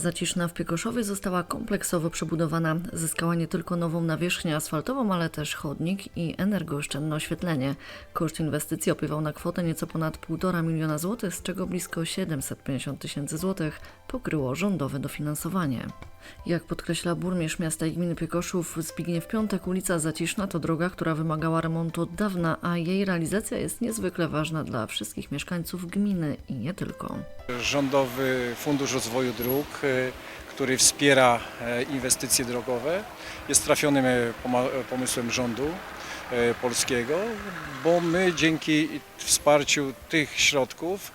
Zaciszna w Piekoszowie została kompleksowo przebudowana. Zyskała nie tylko nową nawierzchnię asfaltową, ale też chodnik i energooszczędne oświetlenie. Koszt inwestycji opiewał na kwotę nieco ponad 1,5 miliona złotych, z czego blisko 750 tysięcy złotych pokryło rządowe dofinansowanie. Jak podkreśla burmistrz miasta i gminy Piekoszów Zbigniew Piątek, ulica Zaciszna to droga, która wymagała remontu od dawna, a jej realizacja jest niezwykle ważna dla wszystkich mieszkańców gminy i nie tylko. Rządowy Fundusz Rozwoju Dróg, e, który wspiera e, inwestycje drogowe, jest trafionym poma- pomysłem rządu polskiego, bo my dzięki wsparciu tych środków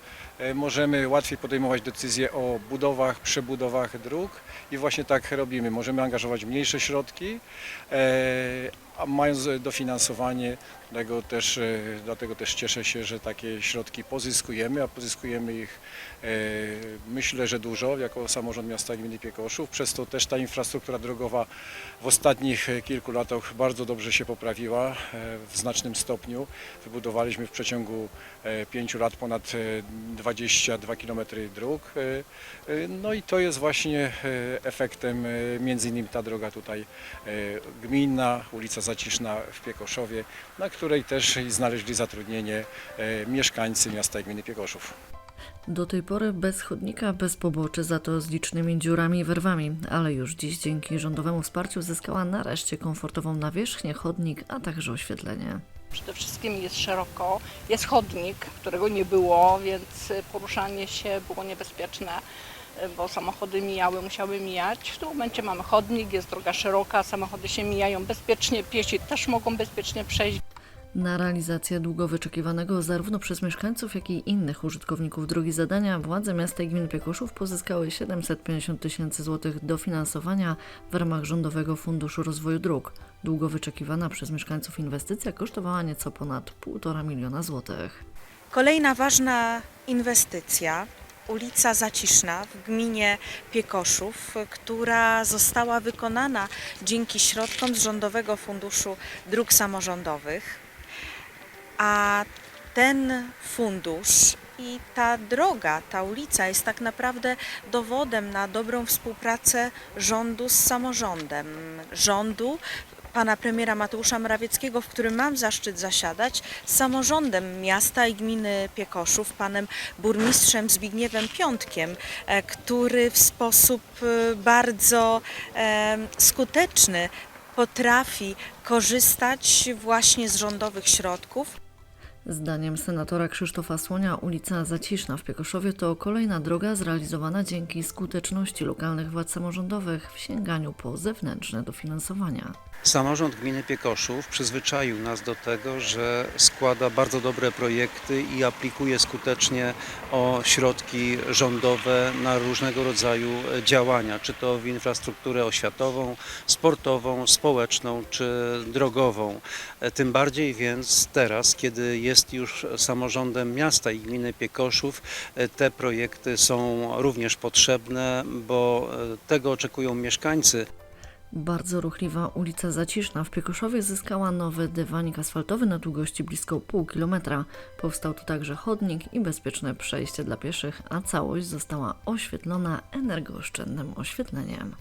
możemy łatwiej podejmować decyzje o budowach, przebudowach dróg i właśnie tak robimy. Możemy angażować mniejsze środki, e, mając dofinansowanie, dlatego też, e, dlatego też cieszę się, że takie środki pozyskujemy, a pozyskujemy ich e, myślę, że dużo jako samorząd miasta gminy Piekoszów. Przez to też ta infrastruktura drogowa w ostatnich e, kilku latach bardzo dobrze się poprawiła e, w znacznym stopniu. Wybudowaliśmy w przeciągu e, pięciu lat ponad e, 22 km dróg. e, e, No i to jest właśnie e, efektem między innymi ta droga tutaj gminna, ulica Zaciszna w Piekoszowie, na której też znaleźli zatrudnienie mieszkańcy miasta i gminy Piekoszów. Do tej pory bez chodnika, bez poboczy, za to z licznymi dziurami i wyrwami, ale już dziś dzięki rządowemu wsparciu zyskała nareszcie komfortową nawierzchnię, chodnik, a także oświetlenie. Przede wszystkim jest szeroko, jest chodnik, którego nie było, więc poruszanie się było niebezpieczne, bo samochody mijały, musiały mijać. W tym momencie mamy chodnik, jest droga szeroka, samochody się mijają bezpiecznie, piesi też mogą bezpiecznie przejść. Na realizację długo wyczekiwanego zarówno przez mieszkańców, jak i innych użytkowników drogi zadania władze miasta i gminy Piekoszów pozyskały 750 tysięcy złotych dofinansowania w ramach Rządowego Funduszu Rozwoju Dróg. Długo wyczekiwana przez mieszkańców inwestycja kosztowała nieco ponad 1,5 miliona złotych. Kolejna ważna inwestycja, ulica Zaciszna w gminie Piekoszów, która została wykonana dzięki środkom z Rządowego Funduszu Dróg Samorządowych. A ten fundusz i ta droga, ta ulica jest tak naprawdę dowodem na dobrą współpracę rządu z samorządem. Rządu pana premiera Mateusza Morawieckiego, w którym mam zaszczyt zasiadać, z samorządem miasta i gminy Piekoszów, panem burmistrzem Zbigniewem Piątkiem, e, który w sposób e, bardzo e, skuteczny potrafi korzystać właśnie z rządowych środków. Zdaniem senatora Krzysztofa Słonia ulica Zaciszna w Piekoszowie to kolejna droga zrealizowana dzięki skuteczności lokalnych władz samorządowych w sięganiu po zewnętrzne dofinansowania. Samorząd gminy Piekoszów przyzwyczaił nas do tego, że składa bardzo dobre projekty i aplikuje skutecznie o środki rządowe na różnego rodzaju działania, czy to w infrastrukturę oświatową, sportową, społeczną czy drogową. Tym bardziej więc teraz, kiedy jest już samorządem miasta i gminy Piekoszów, te projekty są również potrzebne, bo tego oczekują mieszkańcy. Bardzo ruchliwa ulica Zaciszna w Piekoszowie zyskała nowy dywanik asfaltowy na długości blisko pół kilometra. Powstał tu także chodnik i bezpieczne przejście dla pieszych, a całość została oświetlona energooszczędnym oświetleniem.